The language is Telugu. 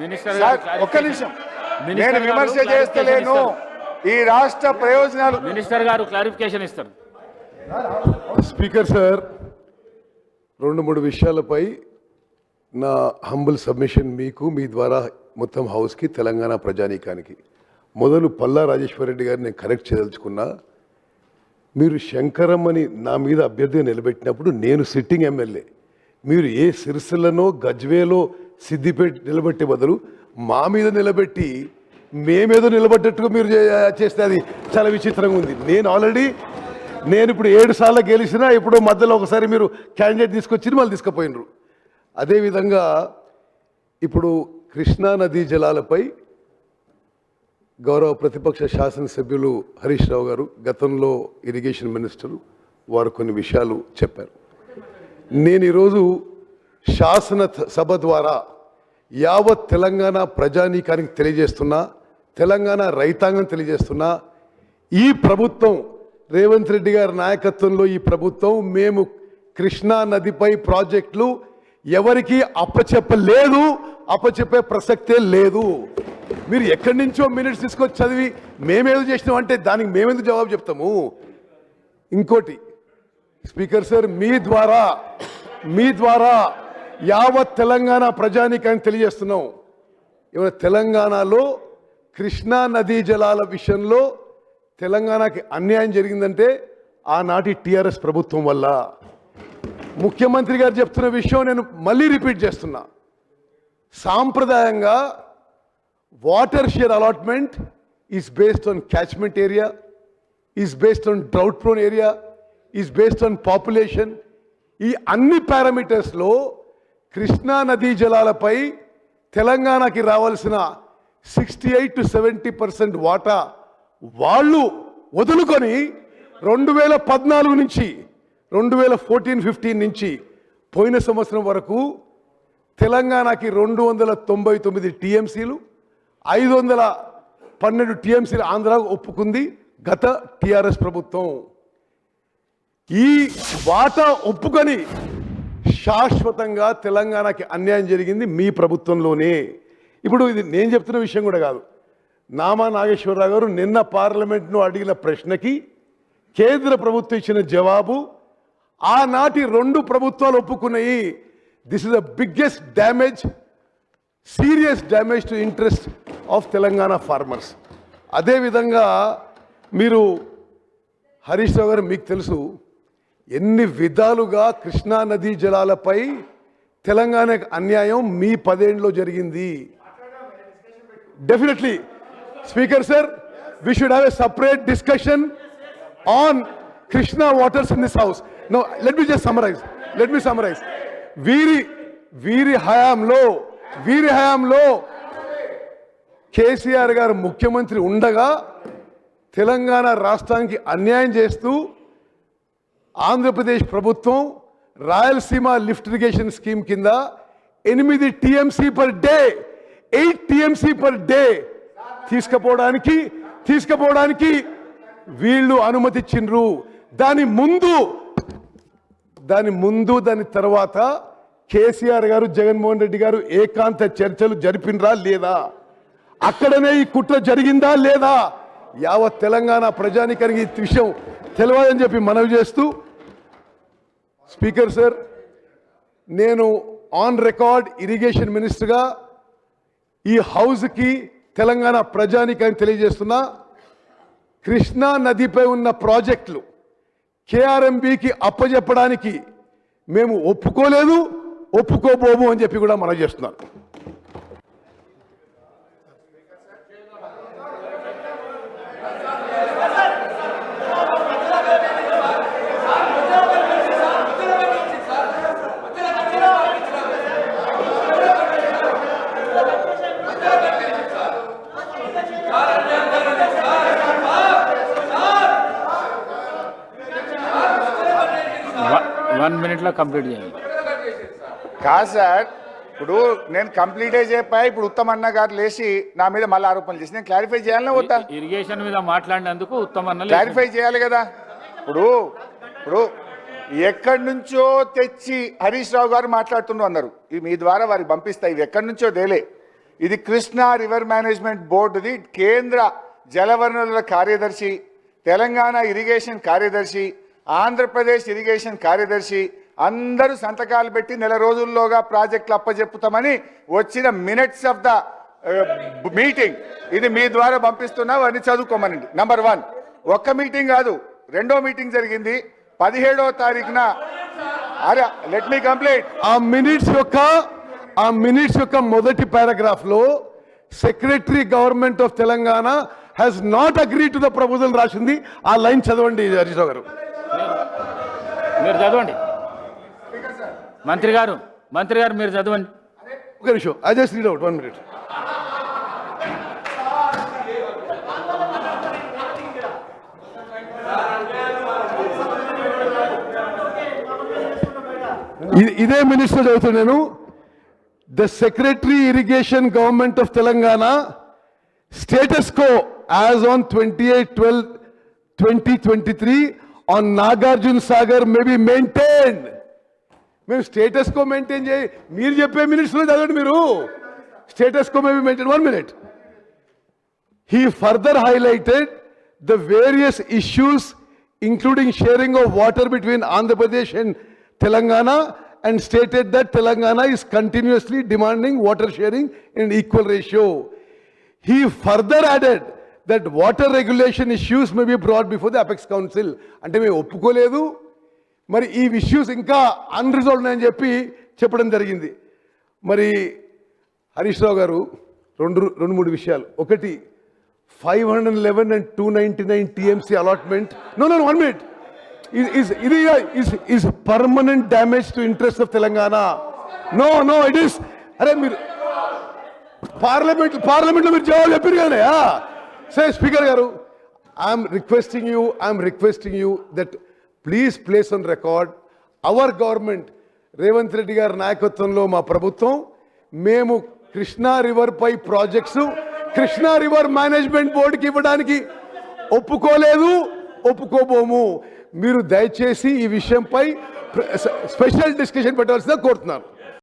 మినిస్టర్ సార్ గారు ఒక్క నిమిషం. నేను విమర్శ చేస్తలేను. ఈ రాష్ట్ర ప్రయోజనాలు మినిస్టర్ గారు క్లారిఫికేషన్ ఇస్తారు. స్పీకర్ సార్ రెండు మూడు విషయాలపై నా హంబుల్ సబ్మిషన్ మీకు మీ ద్వారా మొత్తం హౌస్కి తెలంగాణ ప్రజానీకానికి. మొదలు పల్లా రాజేశ్వర రెడ్డి గారిని నేను కరెక్ట్ చేయదలుచుకున్నా. మీరు శంకరమ్మని నా మీద అభ్యర్థిగా నిలబెట్టినప్పుడు నేను సిట్టింగ్ ఎమ్మెల్యే. మీరు ఏ సిరిసిల్లలో గజ్వేలో సిద్దిపేట నిలబెట్టే బదులు మా మీద నిలబెట్టి మేమేదో నిలబడ్డట్టుగా మీరు చే- చేస్తే అది చాలా విచిత్రంగా ఉంది. నేను ఆల్రెడీ నేను ఇప్పుడు ఏడు సార్లు గెలిచినా ఇప్పుడు మధ్యలో ఒకసారి మీరు క్యాండిడేట్ తీసుకొచ్చి మళ్ళీ తీసుకుపోయినరు. అదేవిధంగా ఇప్పుడు కృష్ణా నదీ జలాలపై గౌరవ ప్రతిపక్ష శాసనసభ్యులు హరీష్ రావు గారు గతంలో ఇరిగేషన్ మినిస్టరు వారు కొన్ని విషయాలు చెప్పారు. నేను ఈరోజు శాసన సభ ద్వారా యావత్ తెలంగాణ ప్రజానీకానికి తెలియజేస్తున్నా తెలంగాణ రైతాంగం తెలియజేస్తున్నా ఈ ప్రభుత్వం రేవంత్ రెడ్డి గారి నాయకత్వంలో ఈ ప్రభుత్వం మేము కృష్ణా నదిపై ప్రాజెక్టులు ఎవరికి అప్పచెప్పలేదు అప్పచెప్పే ప్రసక్తే లేదు. మీరు ఎక్కడి నుంచో మినిట్స్ తీసుకొచ్చి చదివి మేమేదో చేసినాం అంటే దానికి మేమెందుకు జవాబు చెప్తాము? ఇంకోటి స్పీకర్ సార్ మీ ద్వారా మీ ద్వారా యావత్ తెలంగాణ ప్రజానికాన్ని తెలియజేస్తున్నాం. ఇవాళ తెలంగాణలో కృష్ణా నదీ జలాల విషయంలో తెలంగాణకి అన్యాయం జరిగిందంటే ఆనాటి టీఆర్ఎస్ ప్రభుత్వం వల్ల. ముఖ్యమంత్రి గారు చెప్తున్న విషయం నేను మళ్ళీ రిపీట్ చేస్తున్నా. సాంప్రదాయంగా water share allotment is based on catchment area is based on drought prone area is based on population ఈ అన్ని పారామీటర్స్లో కృష్ణా నదీ జలాలపై తెలంగాణకి రావాల్సిన sixty eight to seventy percent వాటా వాళ్ళు వదులుకొని రెండు వేల పద్నాలుగు నుంచి రెండు వేల ఫోర్టీన్ ఫిఫ్టీన్ నుంచి పోయిన సంవత్సరం వరకు తెలంగాణకి రెండు వందల తొంభై తొమ్మిది టీఎంసీలు ఐదు వందల పన్నెండు టీఎంసీలు ఆంధ్ర ఒప్పుకుంది గత టీఆర్ఎస్ ప్రభుత్వం. ఈ వాటా ఒప్పుకొని శాశ్వతంగా తెలంగాణకి అన్యాయం జరిగింది మీ ప్రభుత్వంలోనే. ఇప్పుడు ఇది నేను చెప్తున్న విషయం కూడా కాదు. నామా నాగేశ్వరరావు గారు నిన్న పార్లమెంట్ను అడిగిన ప్రశ్నకి కేంద్ర ప్రభుత్వం ఇచ్చిన జవాబు ఆనాటి రెండు ప్రభుత్వాలు ఒప్పుకున్నాయి. This is the biggest damage serious damage to interest of Telangana farmers అదేవిధంగా మీరు హరీష్ రావు గారు మీకు తెలుసు ఎన్ని విధాలుగా కృష్ణా నదీ జలాలపై తెలంగాణకు అన్యాయం మీ పదేండ్లో జరిగింది? Definitely speaker sir we should have a separate discussion on Krishna waters in this house no let me just summarise let me summarise వీరి వీరి హయాంలో వీరి హయాంలో కేసీఆర్ గారు ముఖ్యమంత్రి ఉండగా తెలంగాణ రాష్ట్రానికి అన్యాయం చేస్తూ ఆంధ్రప్రదేశ్ ప్రభుత్వం రాయలసీమ లిఫ్ట్ ఇరిగేషన్ స్కీమ్ కింద ఎనిమిది TMC per day eight TMC per day తీసుకుపోవడానికి తీసుకుపోవడానికి వీళ్ళు అనుమతిచ్చిండ్రు. దాని ముందు దాని ముందు దాని తర్వాత కేసీఆర్ గారు జగన్మోహన్ రెడ్డి గారు ఏకాంత చర్చలు జరిపినరా లేదా? అక్కడనే ఈ కుట్ర జరిగిందా లేదా? యావత్ తెలంగాణ ప్రజానికానికి ఈ విషయం తెలియదని చెప్పి మనవి చేస్తూ స్పీకర్ సార్ నేను ఆన్ రికార్డ్ ఇరిగేషన్ మినిస్టర్గా ఈ హౌస్కి తెలంగాణ ప్రజానికానికి తెలియజేస్తున్నా. కృష్ణా నదిపై ఉన్న ప్రాజెక్టులు కేఆర్ఎంబికి అప్పజెప్పడానికి మేము ఒప్పుకోలేదు ఒప్పుకోబోము అని చెప్పి కూడా మనం చేస్తున్నారు వన్ మినిట్లో కంప్లీట్ చేయండి కాదు సార్ ఇప్పుడు నేను కంప్లీటే చెప్పా ఇప్పుడు ఉత్తమ్ అన్న గారు లేచి నా మీద మళ్ళీ ఆరోపణలు చేసి నేను క్లారిఫై చేయాలనే వద్దా? ఇరిగేషన్ మీద మాట్లాడినందుకు ఉత్తమ అన్న క్లారిఫై చేయాలి కదా. ఇప్పుడు ఇప్పుడు ఎక్కడి నుంచో తెచ్చి హరీష్ రావు గారు మాట్లాడుతున్నారు అన్నారు. ఇవి మీ ద్వారా వారికి పంపిస్తా ఇవి ఎక్కడి నుంచో తేలే. ఇది కృష్ణా రివర్ మేనేజ్మెంట్ బోర్డుది కేంద్ర జలవనరుల కార్యదర్శి తెలంగాణ ఇరిగేషన్ కార్యదర్శి ఆంధ్రప్రదేశ్ ఇరిగేషన్ కార్యదర్శి అందరూ సంతకాలు పెట్టి నెల రోజుల్లోగా ప్రాజెక్టులు అప్పజెప్పుతామని వచ్చిన మినిట్స్ ఆఫ్ ద మీటింగ్. ఇది మీ ద్వారా పంపిస్తున్నా అవన్నీ చదువుకోమనండి. నంబర్ వన్ ఒక్క మీటింగ్ కాదు రెండో మీటింగ్ జరిగింది. పదిహేడవ తారీఖున. అరే లెట్ మీ కంప్లీట్ ఆ మినిట్స్ యొక్క ఆ మినిట్స్ యొక్క మొదటి పారాగ్రాఫ్లో secretary government of Telangana has not agree to the proposal రాసింది. ఆ లైన్ చదవండి హరీష్ రావు గారు. మీరు చదవండి. మంత్రి గారు మంత్రి గారు మీరు చదవండి. ఒక నిమిషం. I just read out one minute. ఇదే మినిస్టర్ చదువుతున్నాను the secretary irrigation government of Telangana status quo as on twenty eight twelve twenty twenty three on Nagarjuna Sagar may be maintain మేము స్టేటస్ కో మెయింటైన్ చేయి. మీరు చెప్పే మినిట్స్లో చదవండి మీరు. Status quo maybe maintain one minute he further highlighted the various issues including sharing of water between Andhra Pradesh and Telangana and stated that Telangana is continuously demanding water sharing in equal ratio he further added that water regulation issues may be brought before the apex council అంటే మేము ఒప్పుకోలేదు. మరి ఈ ఇష్యూస్ ఇంకా అన్రిజాల్వ్ ఉన్నాయని చెప్పి చెప్పడం జరిగింది. మరి హరీష్ రావు గారు రెండు రెండు మూడు విషయాలు. ఒకటి five hundred eleven and two ninety nine TMC allotment no no one minute is ఇది is is permanent damage to interest of Telangana no no it is అరే మీరు పార్లమెంట్ పార్లమెంట్లో మీరు జవాబు చెప్పారు కానీ సరే స్పీకర్ గారు I'm requesting you I'm requesting you that please place on record. Our government Revanth Reddy గారి నాయకత్వంలో మా ప్రభుత్వం. మేము కృష్ణా రివర్ పై ప్రాజెక్ట్స్ కృష్ణా రివర్ మేనేజ్మెంట్ బోర్డుకి ఇవ్వడానికి ఒప్పుకోలేదు ఒప్పుకోబోము. మీరు దయచేసి ఈ విషయంపై స్పెషల్ డిస్కషన్ పెట్టవలసిందిగా కోరుతున్నాను.